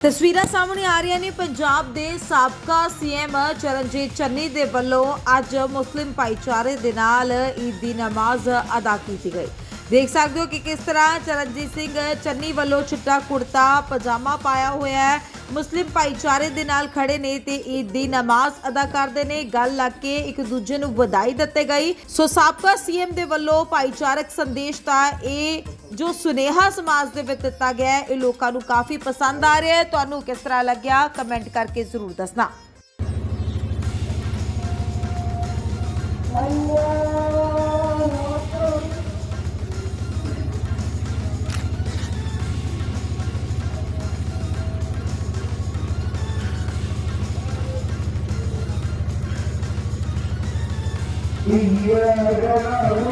ਤਸਵੀਰਾਂ ਸਾਹਮਣੇ ਆ ਰਹੀਆਂ ਨੇ। ਪੰਜਾਬ ਦੇ ਸਾਬਕਾ ਸੀਐਮ ਚਰਨਜੀਤ ਚੰਨੀ ਦੇ ਵੱਲੋਂ ਅੱਜ ਮੁਸਲਿਮ ਭਾਈਚਾਰੇ ਦੇ ਨਾਲ ਈਦ ਦੀ ਨਮਾਜ਼ ਅਦਾ ਕੀਤੀ ਗਈ। ਦੇਖ ਸਕਦੇ ਹੋ ਕਿ ਕਿਸ ਤਰ੍ਹਾਂ ਚਰਨਜੀਤ ਸਿੰਘ ਚੰਨੀ ਵੱਲੋਂ ਚਿੱਟਾ ਕੁੜਤਾ, ਪਜਾਮਾ ਪਾਇਆ ਹੋਇਆ ਹੈ। ਮੁਸਲਿਮ ਭਾਈਚਾਰੇ ਦੇ ਨਾਲ ਖੜੇ ਨੇ ਤੇ ਈਦ ਦੀ ਨਮਾਜ਼ ਅਦਾ ਕਰਦੇ ਨੇ। ਗੱਲ ਲੱਗ ਕੇ ਇੱਕ ਦੂਜੇ ਨੂੰ ਵਧਾਈ ਦਿੱਤੇ ਗਈ ਸੋ ਸਾਬਕਾ ਸੀਐਮ ਦੇ ਵੱਲੋਂ ਭਾਈਚਾਰਕ ਸੰਦੇਸ਼ ਦਾ ਇਹ ਜੋ ਸੁਨੇਹਾ ਸਮਾਜ ਦੇ ਵਿੱਚ ਦਿੱਤਾ ਗਿਆ ਹੈ, ਇਹ ਲੋਕਾਂ ਨੂੰ ਕਾਫੀ ਪਸੰਦ ਆ ਰਿਹਾ ਹੈ। ਤੁਹਾਨੂੰ ਕਿਸ ਤਰ੍ਹਾਂ ਲੱਗਿਆ? ਕਮੈਂਟ ਕਰਕੇ ਜ਼ਰੂਰ ਦੱਸਣਾ। Yeah.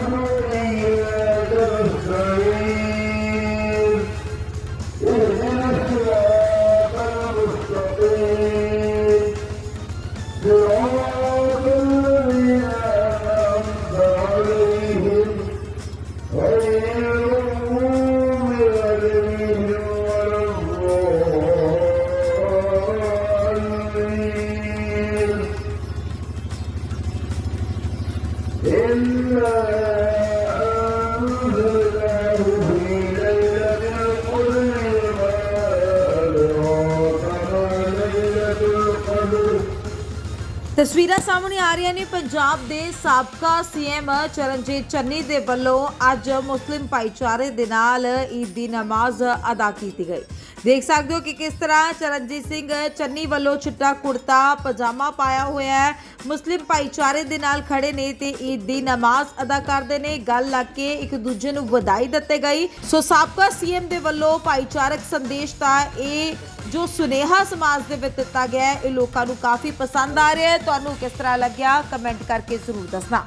ਤਸਵੀਰਾਂ ਸਾਹਮਣੇ ਆ ਰਹੀਆਂ ਨੇ ਪੰਜਾਬ ਦੇ ਸਾਬਕਾ ਸੀਐਮ ਚਰਨਜੀਤ ਚੰਨੀ ਦੇ ਵੱਲੋਂ ਅੱਜ ਮੁਸਲਿਮ ਭਾਈਚਾਰੇ ਦੇ ਨਾਲ ਈਦ ਦੀ ਨਮਾਜ਼ ਅਦਾ ਕੀਤੀ ਗਈ। ਦੇਖ ਸਕਦੇ ਹੋ ਕਿ ਕਿਸ ਤਰ੍ਹਾਂ ਚਰਨਜੀਤ ਸਿੰਘ ਚੰਨੀ ਵੱਲੋਂ ਚਿੱਟਾ ਕੁੜਤਾ ਪਜਾਮਾ ਪਾਇਆ ਹੋਇਆ ਹੈ। ਮੁਸਲਿਮ ਭਾਈਚਾਰੇ ਦੇ ਨਾਲ ਖੜੇ ਨੇ ਤੇ ਈਦ ਦੀ ਨਮਾਜ਼ ਅਦਾ ਕਰਦੇ ਨੇ। ਗੱਲ ਲੱਗ ਕੇ ਇੱਕ ਦੂਜੇ ਨੂੰ ਵਧਾਈ ਦਿੱਤੇ ਗਈ। ਸੋ ਸਾਬਕਾ ਸੀਐਮ ਦੇ ਵੱਲੋਂ ਭਾਈਚਾਰਕ ਸੰਦੇਸ਼ ਦਾ ਇਹ ਜੋ ਸੁਨੇਹਾ ਸਮਾਜ ਦੇ ਵਿੱਚ ਦਿੱਤਾ ਗਿਆ ਹੈ, ਇਹ ਲੋਕਾਂ ਨੂੰ ਕਾਫੀ ਪਸੰਦ ਆ ਰਿਹਾ ਹੈ। ਤੁਹਾਨੂੰ ਕਿਸ ਤਰ੍ਹਾਂ ਲੱਗਿਆ? ਕਮੈਂਟ ਕਰਕੇ ਜ਼ਰੂਰ ਦੱਸਣਾ।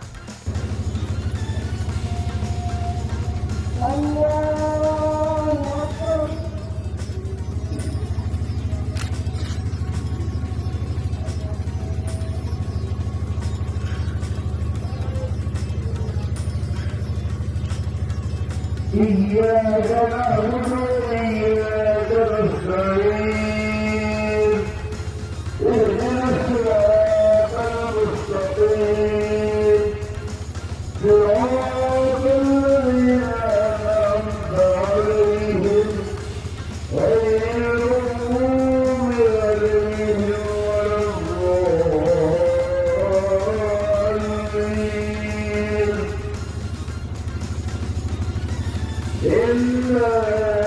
إياك نعبد وإياك نستعين in the uh,